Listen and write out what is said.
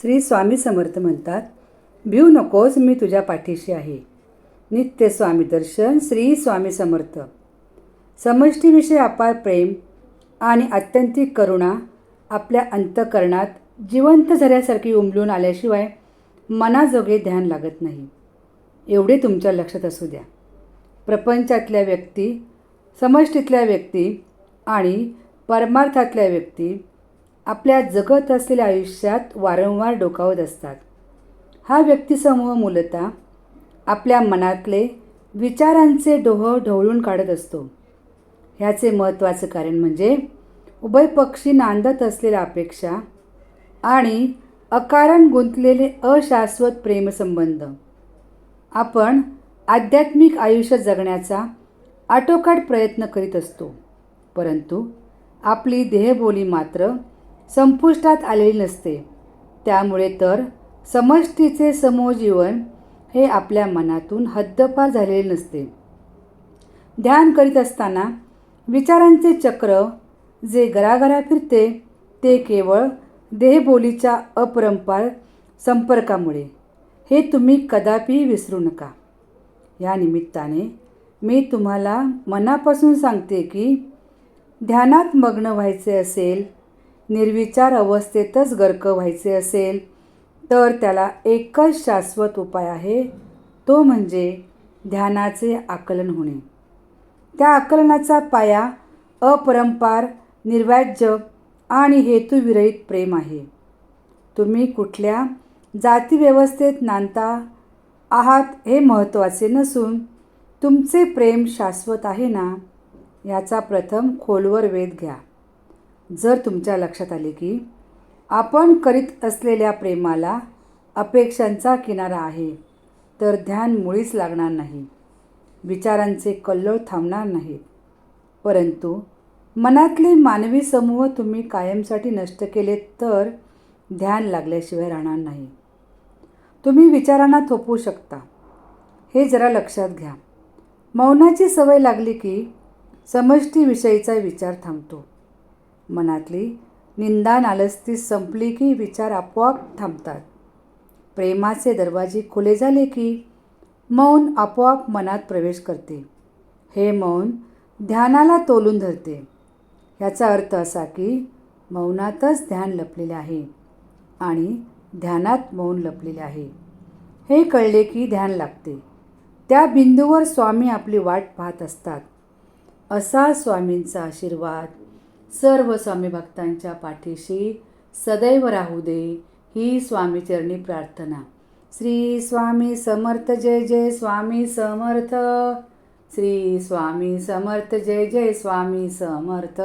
श्री स्वामी समर्थ म्हणतात भिऊ नकोस मी तुझ्या पाठीशी आहे. नित्य स्वामी दर्शन श्री स्वामी समर्थ. समष्टीविषयी अपार प्रेम आणि अत्यंतिक करुणा आपल्या अंतकरणात जिवंत झऱ्यासारखी उमलून आल्याशिवाय मनाजोगे ध्यान लागत नाही. एवढे तुमच्या लक्षात असू द्या. प्रपंचातल्या व्यक्ती समष्टीतल्या व्यक्ती आणि परमार्थातल्या व्यक्ती आपल्या जगत असलेल्या आयुष्यात वारंवार डोकावत असतात. हा व्यक्तिसमूह मूलतः आपल्या मनातले विचारांचे डोह ढवळून काढत असतो. ह्याचे महत्त्वाचं कारण म्हणजे उभयपक्षी नांदत असलेल्या अपेक्षा आणि अकारण गुंतलेले अशाश्वत प्रेमसंबंध. आपण आध्यात्मिक आयुष्य जगण्याचा आटोकाट प्रयत्न करीत असतो परंतु आपली देहबोली मात्र संपुष्टात आलेली नसते. त्यामुळे तर समष्टीचे समूहजीवन हे आपल्या मनातून हद्दपार झालेले नसते. ध्यान करीत असताना विचारांचे चक्र जे गरागरा फिरते ते केवळ देहबोलीच्या अपरंपार संपर्कामुळे. हे तुम्ही कदापिही विसरू नका. या निमित्ताने मी तुम्हाला मनापासून सांगते की ध्यानात मग्न व्हायचे असेल निर्विचार अवस्थेतच गर्क व्हायचे असेल तर त्याला एकच शाश्वत उपाय आहे तो म्हणजे ध्यानाचे आकलन होणे. त्या आकलनाचा पाया अपरंपार निर्व्याज्य आणि हेतुविरहित प्रेम आहे. तुम्ही कुठल्या जातीव्यवस्थेत नांदता आहात हे महत्त्वाचे नसून तुमचे प्रेम शाश्वत आहे ना? याचा प्रथम खोलवर वेध घ्या. जर तुमच्या लक्षात आले की आपण करीत असलेल्या प्रेमाला अपेक्षांचा किनारा आहे तर ध्यान मुळीच लागणार नाही. विचारांचे कल्लोळ थांबणार नाहीत. परंतु मनातले मानवी समूह तुम्ही कायमसाठी नष्ट केले तर ध्यान लागल्याशिवाय राहणार नाही. तुम्ही विचारांना थोपवू शकता. हे जरा लक्षात घ्या. मौनाची सवय लागली की समष्टीविषयीचा विचार थांबतो. मनातली निंदा नालस्ती संपली की विचार आपोआप थांबतात. प्रेमाचे दरवाजे खुले झाले की मौन आपोआप मनात प्रवेश करते. हे मौन ध्यानाला तोलून धरते. ह्याचा अर्थ असा की मौनातच ध्यान लपलेले आहे आणि ध्यानात मौन लपलेले आहे. हे कळले की ध्यान लागते. त्या बिंदूवर स्वामी आपली वाट पाहत असतात. असा स्वामींचा आशीर्वाद सर्व स्वामी भक्तांच्या पाठीशी सदैव राहू दे ही स्वामीचरणी प्रार्थना. श्री स्वामी समर्थ जय जय स्वामी समर्थ. श्री स्वामी समर्थ जय जय स्वामी समर्थ.